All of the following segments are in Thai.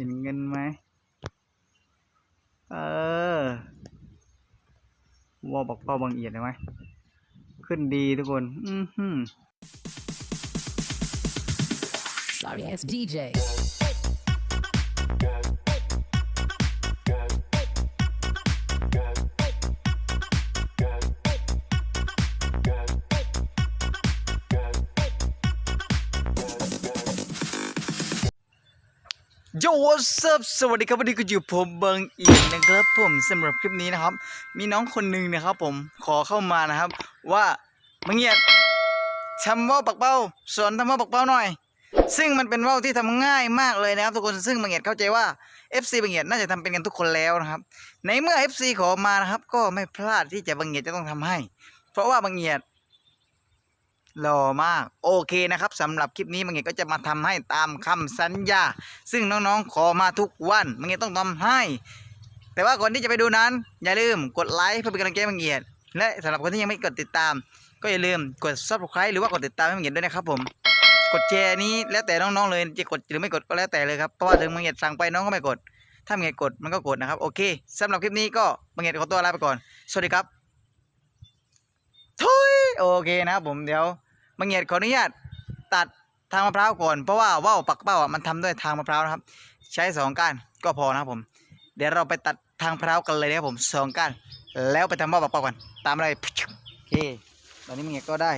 เห็นเงินไหม เออวอบอกเป้าบางเอียดได้ไหม ขึ้นดีทุกคน อือหือ Sorry it's DJ. โยวัสบสวัสดีครับวันนี้ก็อยู่ผมเบิงอีกนะครับผมสำหรับคลิปนี้นะครับ มีน้องคนหนึ่งนะครับผมขอเข้ามานะครับ ว่ามังเงียดทำว่าวปักเป้าสอนทำว่าวปักเป้าหน่อย ซึ่งมันเป็นว่าวที่ทำง่ายมากเลยนะครับทุกคนซึ่งบางเงียดเข้าใจว่า FC บางเงียดน่าจะทำเป็นกันทุกคนแล้วนะครับ ในเมื่อ FC ขอมานะครับ ก็ไม่พลาดที่จะบางเงียดจะต้องทำให้ เพราะว่าบางเงียด หล่อมากโอเคนะครับสำหรับคลิปนี้มังเงียดก็จะมาทำให้ตามคำสัญญา ซึ่งน้องๆขอมาทุกวันมังเงียดต้องทำให้ แต่ว่าก่อนที่จะไปดูนั้น อย่าลืมกดไลค์เพื่อเป็นกำลังใจมังเงียดและสำหรับคนที่ยังไม่กดติดตาม ก็อย่าลืมกด subscribe หรือว่ากดติดตามให้มังเงียดด้วยนะครับผมกดแชร์นี้แล้วแต่น้องๆเลยจะกดหรือไม่กดก็แล้วแต่เลยครับเพราะว่าถึงมังเงียดสั่งไปน้องก็ไม่กด ถ้ามังเงียดกดมันก็กดนะครับโอเคสำหรับคลิปนี้ก็มังเงียดขอตัวลาไปก่อน สวัสดีครับทุยโอเคนะครับผมเดี๋ยว มังเงียดขออนุญาตตัดทางมะพร้าวก่อนเพราะว่าว่าวปักเป้าอะมันทำด้วยทางมะพร้าวนะครับ ใช้สองก้านก็พอนะครับผม เดี๋ยวเราไปตัดทางมะพร้าวกันเลยนะครับผมสองก้านแล้วไปทำว่าวปักเป้ากันตามอะไรโอเคตอนนี้มังเงียดก็ได้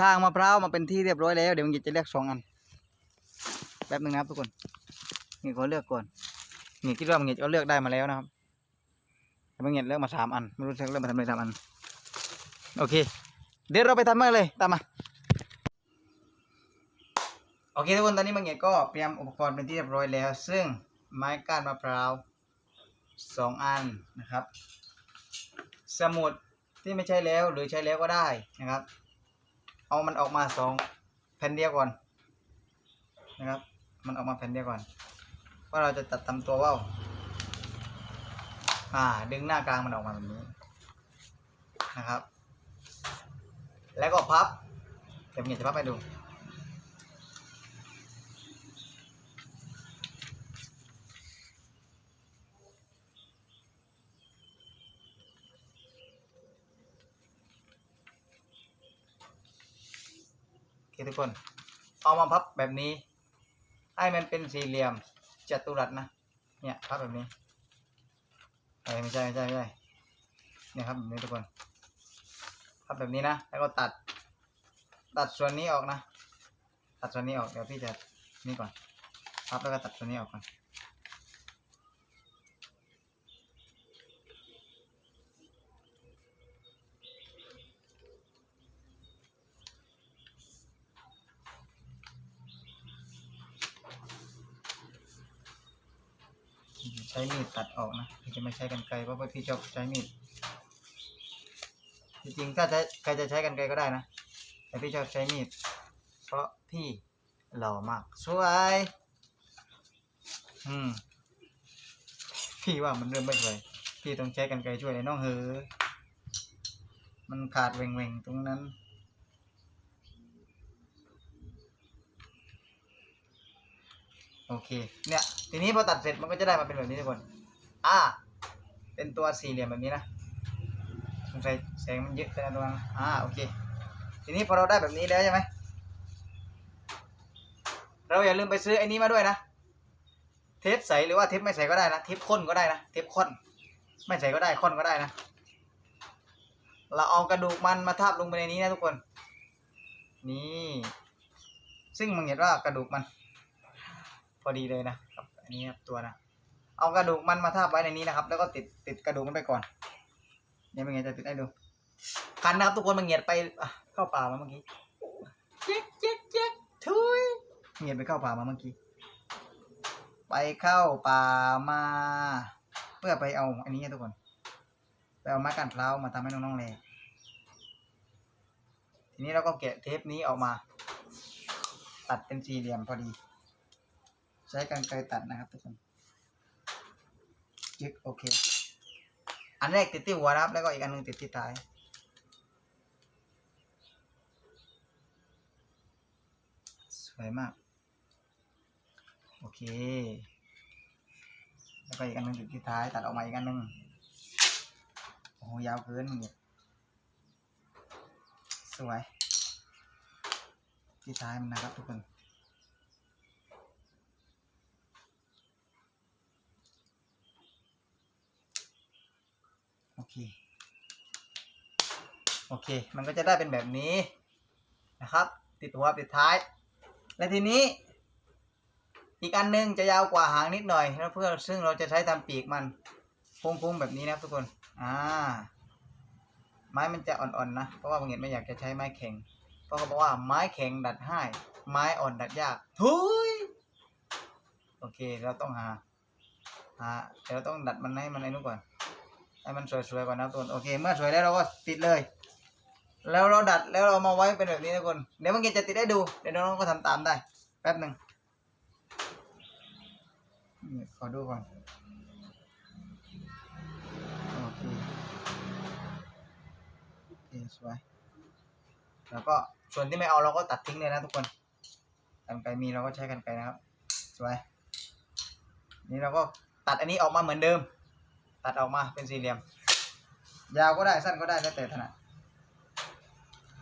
ทางมะพร้าวมาเป็นที่เรียบร้อยแล้ว เดี๋ยวมังเงียดจะเลือกสองอันแป๊บนึงนะครับทุกคนมังเงียดขอเลือกก่อนมังเงียดคิดว่ามังเงียดก็เลือกได้มาแล้วนะครับมังเงียดเลือกมาสามอันไม่รู้จะเลือกมาทำอะไรสามอันโอเค เดี๋ยวเราไปทำกันเลยตามมาโอเคทุกคนตอนนี้บางเงียก็เตรียมอุปกรณ์เป็นที่เรียบร้อยแล้ว ซึ่งไม้ก้านมะพร้าวสองอันนะครับ สมุดที่ไม่ใช่แล้วหรือใช้แล้วก็ได้นะครับ เอามันออกมาสองแผ่นเดียวก่อนนะครับ มันออกมาแผ่นเดียวก่อนว่าเราจะตัดตำตัวว่าวอ่า ดึงหน้ากลางมันออกมาแบบนี้นะครับ แล้วก็พับเดี๋ยวผมจะพับให้ดู โอเคทุกคน เอามาพับแบบนี้ ให้มันเป็นสี่เหลี่ยมจัตุรัสนะ เนี่ยพับแบบนี้ไม่ใช่ไม่ใช่ไม่ใช่เนี่ยครับแบบนี้ทุกคน พับแบบนี้นะ แล้วก็ตัด ตัดส่วนนี้ออกนะ ตัดส่วนนี้ออก เดี๋ยวพี่จะนี่ก่อน พับแล้วก็ตัดส่วนนี้ออกก่อนใช้มีดตัดออกนะพี่จะไม่ใช้กันไกรเพราะว่าพี่ชอบใช้มีด จริงๆถ้าใช้ใครจะใช้กันไกรก็ได้นะ แต่พี่ชอบใช้มีด เพราะพี่หล่อมาก สวย อืม พี่ว่ามันเริ่มไม่สวย พี่ต้องใช้กันไกรช่วยเลยน้องเฮอมันขาดเวงๆตรงนั้นโอเค เนี่ย ทีนี้พอตัดเสร็จมันก็จะได้มาเป็นแบบนี้ทุกคน อ่า เป็นตัวสี่เหลี่ยมแบบนี้นะสงสัย แสงมันเยอะไปนะตรงนั้นอ่าโอเค ทีนี้พอเราได้แบบนี้แล้วใช่ไหมเราอย่าลืมไปซื้อไอ้นี้มาด้วยนะ เทปใสหรือว่าเทปไม่ใสก็ได้นะ เทปข้นก็ได้นะ เทปข้น ไม่ใสก็ได้ข้นก็ได้นะ เราเอากระดูกมันมาทาบลงไปในนี้นะทุกคน นี่ ซึ่งมันเห็นว่ากระดูกมัน พอดีเลยนะครับอันนี้ครับตัวนะ เอากระดูกมันมาทาบไว้ในนี้นะครับ แล้วก็ติดติดกระดูกมันไปก่อนเนี่ยเป็นไงจะติดให้ดู คันนะครับทุกคนมันเหงียดไปเข้าป่ามาเมื่อกี้เจ๊กเจ๊กเจ๊กทุยเหงียดไปเข้าป่ามาเมื่อกี้ ไปเข้าป่ามา เพื่อไปเอาอันนี้นะทุกคน ไปเอาไม้กันเพร้ามาทำให้น้องๆเลยทีนี้เราก็แกะเทปนี้ออกมา ตัดเป็นสี่เหลี่ยมพอดี ใช้กรรไกรตัดนะครับทุกคนยึกโอเค อันแรกติดที่หัวนะครับ แล้วก็อีกอันหนึงติดที่ท้าย ส วยมาก โอเค แล้วก็อีกอันนึงติดที่ท้ายตัดออกมาอีกอันนึงโอ้โหยาวเกินมึงเนี่ยสวย ที่ท้ายมันนะครับทุกคนโอเค โอเค มันก็จะได้เป็นแบบนี้นะครับ ติดหัวติดท้าย และทีนี้ อีกอันหนึงจะยาวกว่าหางนิดหน่อยแล้วเพื่อซึ่งเราจะใช้ทำปีกมันโค้งๆแบบนี้นะทุกคน อ่า ไม้มันจะอ่อนๆนะ เพราะว่าบางเห็นไม่อยากจะใช้ไม้แข็ง เพราะเขาบอกว่าไม้แข็งดัดง่ายไม้อ่อนดัดยาก ทุยโอเค เราต้องหา หาเดี๋ยวเราต้องดัดมันให้มันไอ้นู้นก่อน ให้มันสวยๆก่อนนะทุกคนโอเค เมื่อสวยแล้วเราก็ติดเลย แล้วเราดัดแล้วเรามาไว้เป็นแบบนี้ทุกคน เดี๋ยวบางเกจะติดให้ดู เดี๋ยวน้องๆก็ทำตามได้ แป๊บหนึ่งขอดูก่อนโอเคสวยแล้วก็ส่วนที่ไม่เอาเราก็ตัดทิ้งเลยนะทุกคนกันไกมีเราก็ใช้กันไกนะครับ สวย นี่เราก็ตัดอันนี้ออกมาเหมือนเดิม ตัดออกมาเป็นสี่เหลี่ยม ยาวก็ได้สั้นก็ได้แล้วแต่ถนัด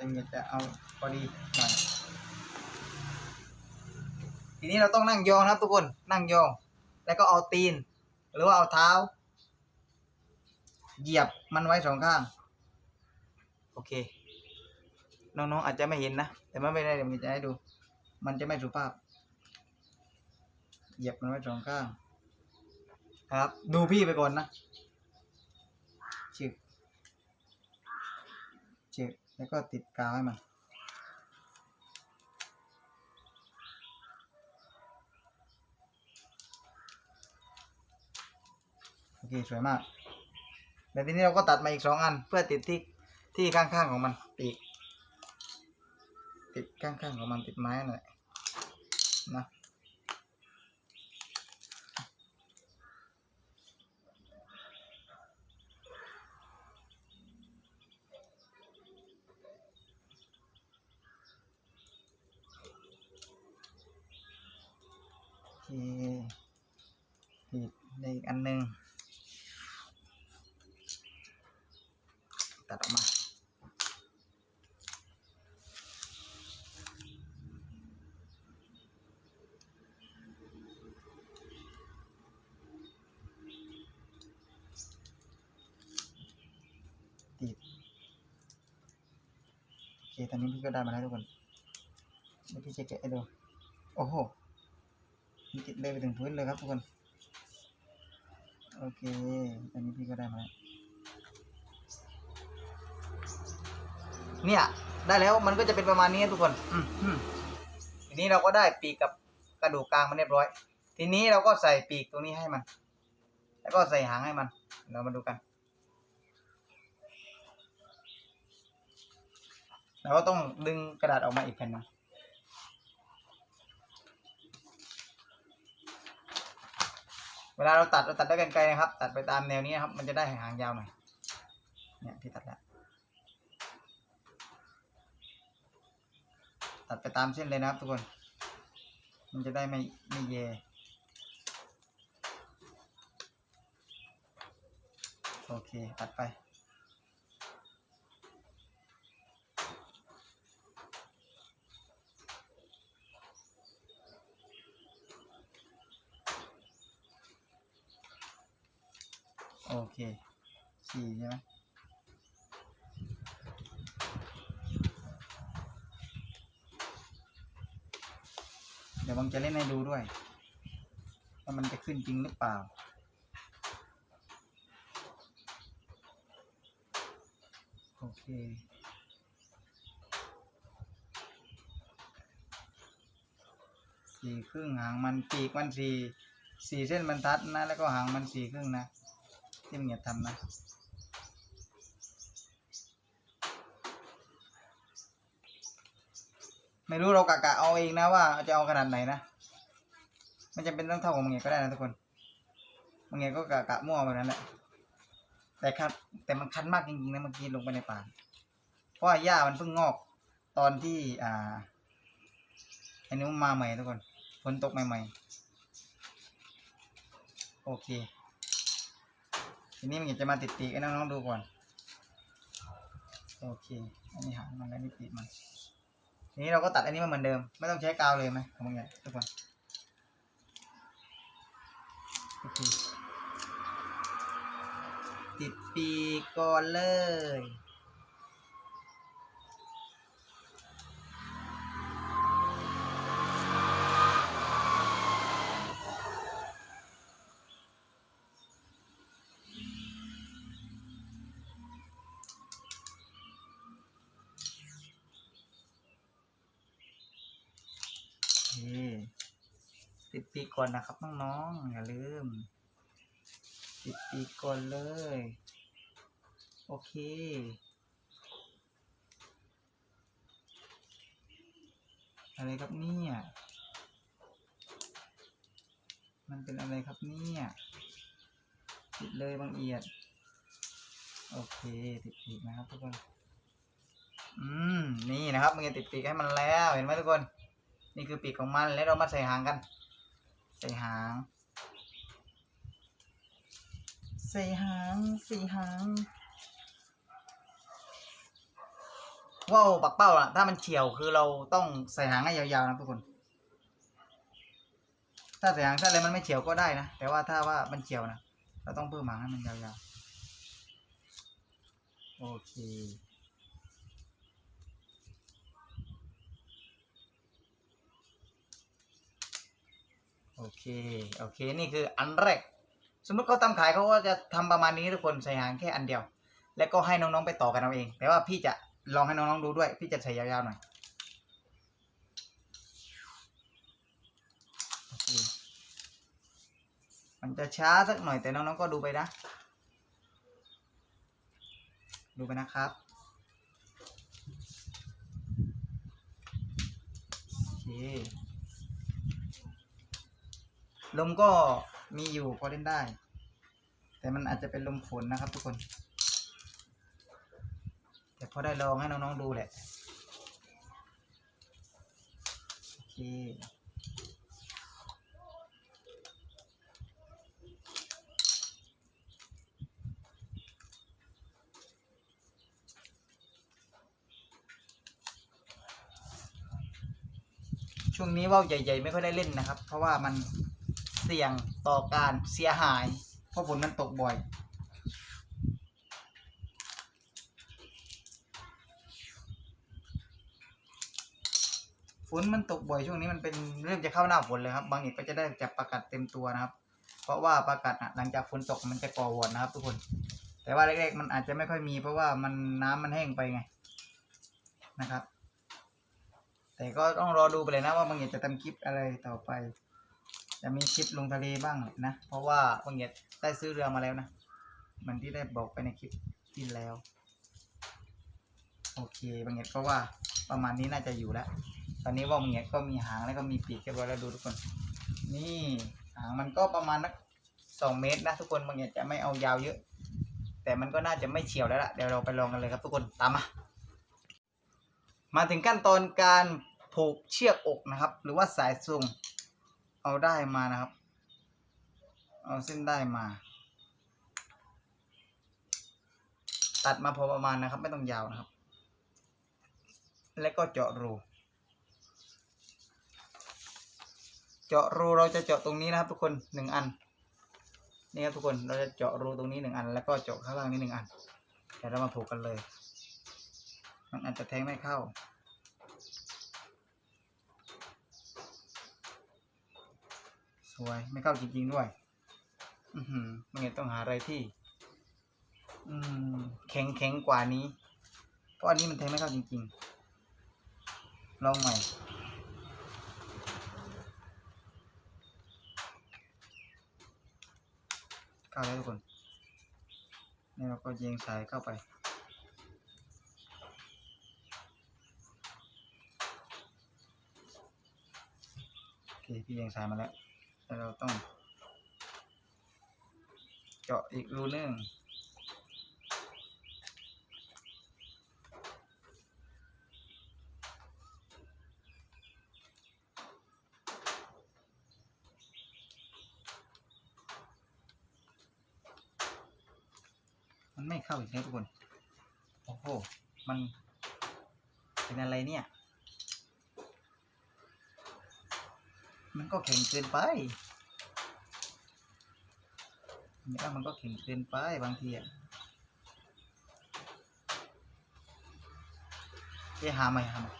แต่เงียจะเอาพอดีหน่อยทีนี้เราต้องนั่งยองนะครับทุกคนนั่งยอง แล้วก็เอาตีน หรือว่าเอาเท้า เหยียบมันไว้สองข้าง โอเค น้องๆอาจจะไม่เห็นนะ แต่ไม่เป็นไรเดี๋ยวผมจะให้ดู มันจะไม่สุภาพ เหยียบมันไว้สองข้าง ครับ ดูพี่ไปก่อนนะฉึกฉึก แล้วก็ติดกาวให้มัน โอเค สวยมากแล้วทีนี้เราก็ตัดมาอีกสองอัน เพื่อติดที่ที่ข้างๆของมันปีกติดข้างๆของมันติดไม้นั่นแหละนะ โอเคติดได้อีกอันหนึ่งตัดออกมา ติด โอเค ตอนนี้พี่ก็ได้มาแล้วทุกคนเดี๋ยวพี่จะแกะให้ดูโอ้โหมันติดเลยไปถึงพื้นเลยครับทุกคน โอเคตอนนี้พี่ก็ได้มาแล้วเนี่ยได้แล้วมันก็จะเป็นประมาณนี้ทุกคนอืมอืมทีนี้เราก็ได้ปีกกับกระดูกกลางมันเรียบร้อย ทีนี้เราก็ใส่ปีกตรงนี้ให้มัน แล้วก็ใส่หางให้มัน เรามาดูกัน เราก็ต้องดึงกระดาษออกมาอีกแผ่นหนึงเวลาเราตัดเราตัดด้วยกันไกลนะครับ ตัดไปตามแนวนี้นะครับ มันจะได้หางยาวหน่อยเนี่ยพี่ตัดแล้วตัดไปตามเส้นเลยนะครับทุกคน มันจะได้ไม่ไม่เยโอเค ตัดไป สี่ใช่ไหมเดี๋ยวบังจะเล่นให้ดูด้วย ว่ามันจะขึ้นจริงหรือเปล่าโอเคสี่ครึ่งหางมันปีกมันสี่สี่เส้นบรรทัดนะ แล้วก็หางมันสี่ครึ่งนะ ที่มึงอย่าทำนะไม่รู้เรากะกะเอาเองนะว่าจะเอาขนาดไหนนะไม่จำเป็นต้องเท่าของมึงเงี้ยก็ได้นะทุกคนมึงเงี้ยก็กะกะมั่วแบบนั้นแหละแต่คันแต่มันคันมากจริงๆนะเมื่อกี้ลงไปในป่าเพราะว่าหญ้ามันเพิ่งงอกตอนที่อ่าอ้นู้มาใหม่ทุกคนฝนตกใหม่ๆโอเค ทีนี้มันจะมาติดปีกให้น้องๆดูก่อน โอเค อันนี้หางมันแล้วนี่ปีกมัน ทีนี้เราก็ตัดอันนี้มาเหมือนเดิม ไม่ต้องใช้กาวเลยไหมของมึงเนี่ยทุกคนโอเคติดปีกก่อนเลย ปีก่อนนะครับน้องๆอย่าลืมติดปีกก่อนเลย โอเคอะไรครับเนี่ย มันเป็นอะไรครับเนี่ยติดเลยบางเอียด โอเค ติดปีกนะครับทุกคน อืม นี่นะครับมันจะติดปีกให้มันแล้ว เห็นไหมทุกคน นี่คือปีกของมัน แล้วเรามาใส่หางกัน ใส่หาง ใส่หางใส่หางว่าวปักเป้าอะถ้ามันเฉียวคือเราต้องใส่หางให้ยาวๆนะทุกคน ถ้าใส่หางถ้าอะไรมันไม่เฉียวก็ได้นะ แต่ว่าถ้าว่ามันเฉียวนะ เราต้องเพิ่มหางให้มันยาวๆ โอเค โอเค โอเค นี่คืออันแรก สมมติเขาทำขายเขาก็จะทำประมาณนี้ทุกคนใส่หางแค่อันเดียว แล้วก็ให้น้องๆไปต่อกันเอาเอง แต่ว่าพี่จะลองให้น้องๆดูด้วย พี่จะใส่ยาวๆหน่อยมันจะช้าสักหน่อยแต่น้องๆก็ดูไปนะ ดูไปนะครับโอเค ลมก็มีอยู่พอเล่นได้ แต่มันอาจจะเป็นลมฝนนะครับทุกคน แต่พอได้ลองให้น้องๆดูแหละ โอเคช่วงนี้ว่าวใหญ่ ๆ ไม่ค่อยได้เล่นนะครับ เพราะว่ามัน สี่ยงต่อการเสียหาย เพราะฝนมันตกบ่อย ฝนมันตกบ่อยช่วงนี้มันเป็นเริ่มจะเข้าหน้าฝนเลยครับ บางเอกก็จะได้จับประกัดเต็มตัวนะครับ เพราะว่าประกัดหลังจากฝนตกมันจะก่อวอดนะครับ ทุกคน แต่ว่าแรกๆมันอาจจะไม่ค่อยมี เพราะว่ามันน้ำมันแห้งไปไงนะครับ แต่ก็ต้องรอดูไปเลยนะว่าบางเอกจะทำคลิปอะไรต่อไป จะมีคลิปลงทะเลบ้างนะ เพราะว่าบางเอกได้ซื้อเรือมาแล้วนะเหมือนที่ได้บอกไปในคลิปที่แล้ว โอเคบางเอกก็ว่าประมาณนี้น่าจะอยู่แล้ว ตอนนี้ว่าบางเอกก็มีหางแล้วก็มีปีกเรียบร้อยแล้วดูทุกคน นี่หางมันก็ประมาณนักสองเมตรนะทุกคนบางเอกจะไม่เอายาวเยอะ แต่มันก็น่าจะไม่เฉียวแล้วล่ะเดี๋ยวเราไปลองกันเลยครับทุกคนตามมามาถึงขั้นตอนการผูกเชือกอกนะครับ หรือว่าสายซุง เอาได้มานะครับ เอาเส้นได้มา ตัดมาพอประมาณนะครับ ไม่ต้องยาวนะครับ แล้วก็เจาะรู เจาะรูเราจะเจาะตรงนี้นะครับ ทุกคนหนึ่งอันนี่ครับทุกคนเราจะเจาะรูตรงนี้หนึ่งอัน แล้วก็เจาะข้างล่างนี้หนึ่งอันเดี๋ยวเรามาผูกกันเลย มันอาจจะแทงไม่เข้า วยไม่เข้าจริงๆด้วย อือหือมันต้องหาอะไรที่ อืม แข็งแข็งกว่านี้ เพราะอันนี้มันแทงไม่เข้าจริงๆ ลองใหม่เข้าแล้วทุกคนนี่เราก็ยียงสายเข้าไปโอเคพี่ยียงสายมาแล้ว แล้วเราต้อง เจาะอีกรูนึงโไม่เข้าอีกแล้วทุกคน โอ้โห มันเป็นอะไรเนี่ย มันก็แข็งเกินไปเนี่ยมันก็แข็งเกินไปบางทีอะเอะหาใหม่หาใหม่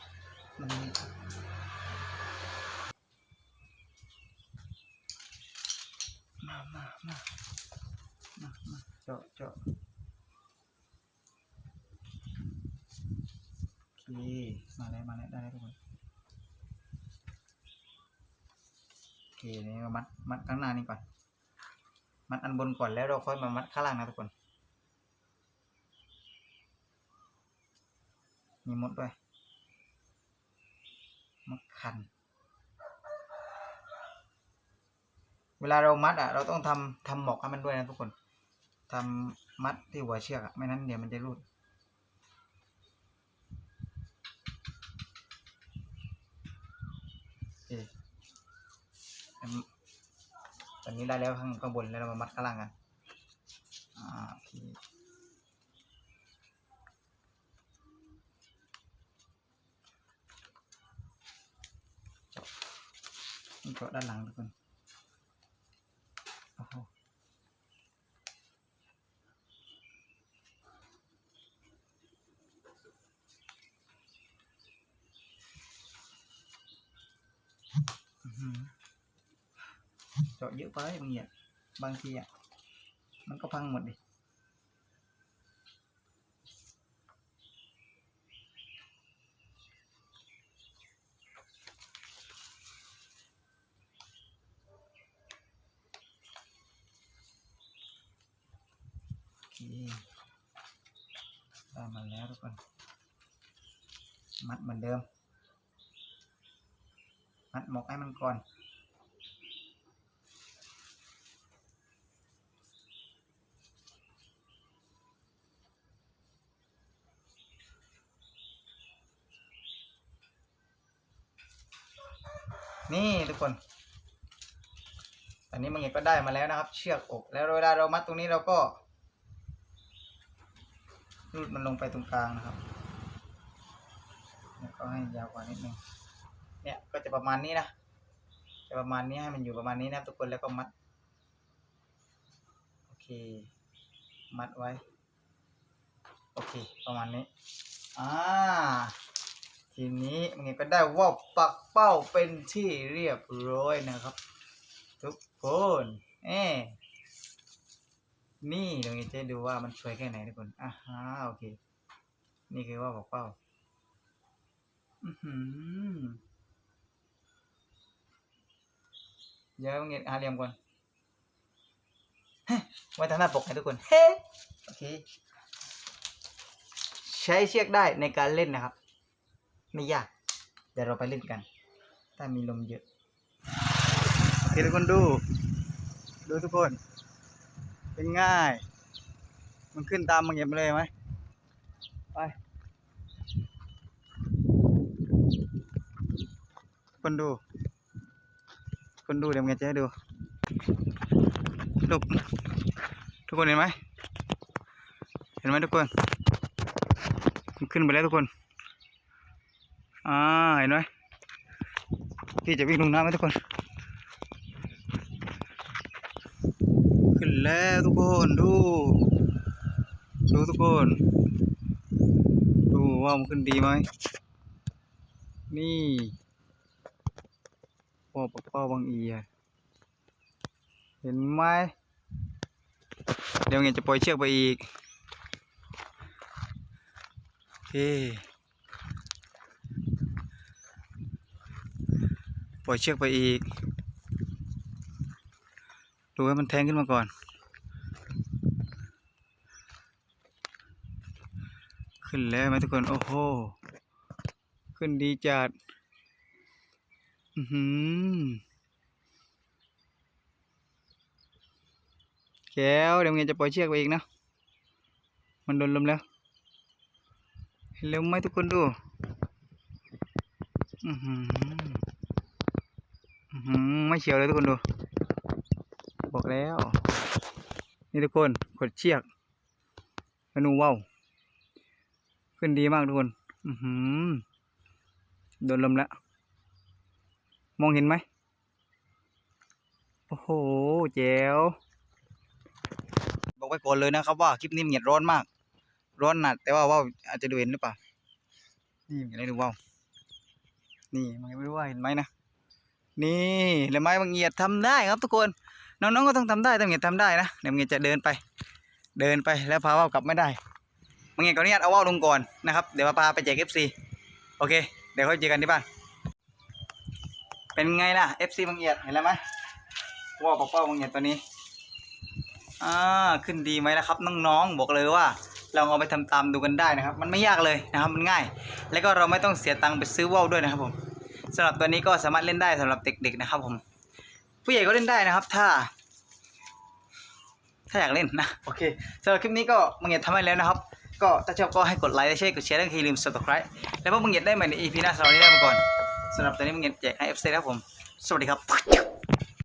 มันมามามามามาเจาะเจาะโอเค มาแล้วมาแล้วได้แล้วทุกคน โอเคนี่มามัดมัดข้างห น้านี่ก่อน มัดอันบนก่อนแล้วเราค่อยมามัดข้างล่างนะทุกคน มีมดด้วยมดคัน เวลาเรามัดอะ เราต้องทำทำหมอกให้มันด้วยนะทุกคนทำมัดที่หัวเชือกอะ ไม่นั้นเดี๋ยวมันจะรูดเอันต อนนี้ได้แล้วข้างข้างบนแล้วเรามามัดข้างล่างกันอ่าโอเคนี่ก็ด้านหลังทุกคนโอ้โหอื้อหือ เจาะเยอะไปบางอย่างบางทีอะมันก็พังหมดดิ โอเคได้มาแล้วทุกคน มัดเหมือนเดิม มัดหมกให้มันก่อน นี่ทุกคน ตอนนี้มังเอกก็ได้มาแล้วนะครับ เชือกอกแล้วเวลาเรามัดตรงนี้เราก็รูดมันลงไปตรงกลางนะครับแล้วก็ให้ยาวกว่านิดนึงเนี่ยก็จะประมาณนี้นะจะประมาณนี้ให้มันอยู่ประมาณนี้นะทุกคนแล้วก็มัดโอเค มัดไว้ โอเค ประมาณนี้อ่า ทีนี้มันก็ได้ว่าปักเป้าเป็นที่เรียบร้อยนะครับ ทุกคนเอ๊นี่ตรงนี้จะดูว่ามันสวยแค่ไหนทุกคนอ่าฮะโอเค นี่คือว่าปักเป้าอือหือเดี๋ยวเงี้ยหาเหลี่ยมก่อนเฮ้ไว้ทางหน้าปกให้ทุกคนเฮ้โอเค ใช้เชือกได้ในการเล่นนะครับ ไม่ยาก เดี๋ยวเราไปเล่นกัน ถ้ามีลมเยอะโอเคทุกคนดู ดูทุกคน เป็นง่าย มันขึ้นตามมังเงียบเลยไหมไปคนดู คนดูเดี๋ยวมังเงียบจะให้ดูลูกทุกคนเห็นไหมเห็นไหมทุกคนมันขึ้นไปแล้วทุกคน อ่าเห็นไหมพี่จะวิ่งลงน้ำไหมทุกคน ขึ้นแล้วทุกคนดู ดูทุกคน ดูว่ามันขึ้นดีไหม นี่พ่อปะเป้าบางเอีอะเห็นไหม เดี๋ยวไงจะปล่อยเชือกไปอีก โอเค ล่อยเชือกไปอีก ดูให้มันแทงขึ้นมาก่อน ขึ้นแล้วไหมทุกคน โอ้โห ขึ้นดีจัด อือหือแก้วเดี๋ยวเงี้ยจะปล่อยเชือกไปอีกนะ มันโดนลมแล้วเห็นแล้วไหมทุกคนดู อือหือ ไม่เฉียวเลยทุกคนดู บอกแล้ว นี่ทุกคนกดเชือกเมนูว้าวขึ้นดีมากทุกคน อือหือโดนลมแล้ว มองเห็นไหมโอ้โหเจ๋วบอกไว้ก่อนเลยนะครับว่าคลิปนี้เหยียดร้อนมาก ร้อนหนักแต่ว่าว่าวอาจจะดูเห็นหรือเปล่า นี่มันได้ดูว่าวนี่มันไม่รู้ว่าเห็นไหมนะ นี่เห็นไหมบางเหยียดทำได้ครับทุกคน น้องๆก็ต้องทำได้ต้งเหยียดทำได้นะเดี๋ยวบางเหยียดจะเดินไป เดินไปแล้วพาว่าวกลับไม่ได้บางเหยียดก็อนุญาตเอาว่าวลงก่อนนะครับเดี๋ยวมาพาไปแจก FC โอเค เดี๋ยวค่อยเจอกันที่บ้าน เป็นไงล่ะ FC บางเหยียดเห็นแล้วไหมว่าวปอกเป้าบางเหยียดตัวนี้อ่าขึ้นดีไหมล่ะครับน้องๆบอกเลยว่าลองเอาไปทำตามดูกันได้นะครับ มันไม่ยากเลยนะครับมันง่าย แล้วก็เราไม่ต้องเสียตังค์ไปซื้อว่าวด้วยนะครับผม สำหรับตัวนี้ก็สามารถเล่นได้สำหรับเด็กๆนะครับ ผม ผู้ใหญ่ก็เล่นได้นะครับ ถ้า ถ้าอยากเล่นนะโอเคสำหรับคลิปนี้ก็มังเงียดทำให้แล้วนะครับ ก็ถ้าชอบก็ให้กดไลค์และแชร์กดแชร์แล้วก็อย่าลืม subscribe แล้วพบมังเงียดได้ใหม่ใน EP หน้าสำหรับวันนี้ลาไปก่อนสำหรับตัวนี้มังเงียดแจกให้ FC ครับผม สวัสดีครับ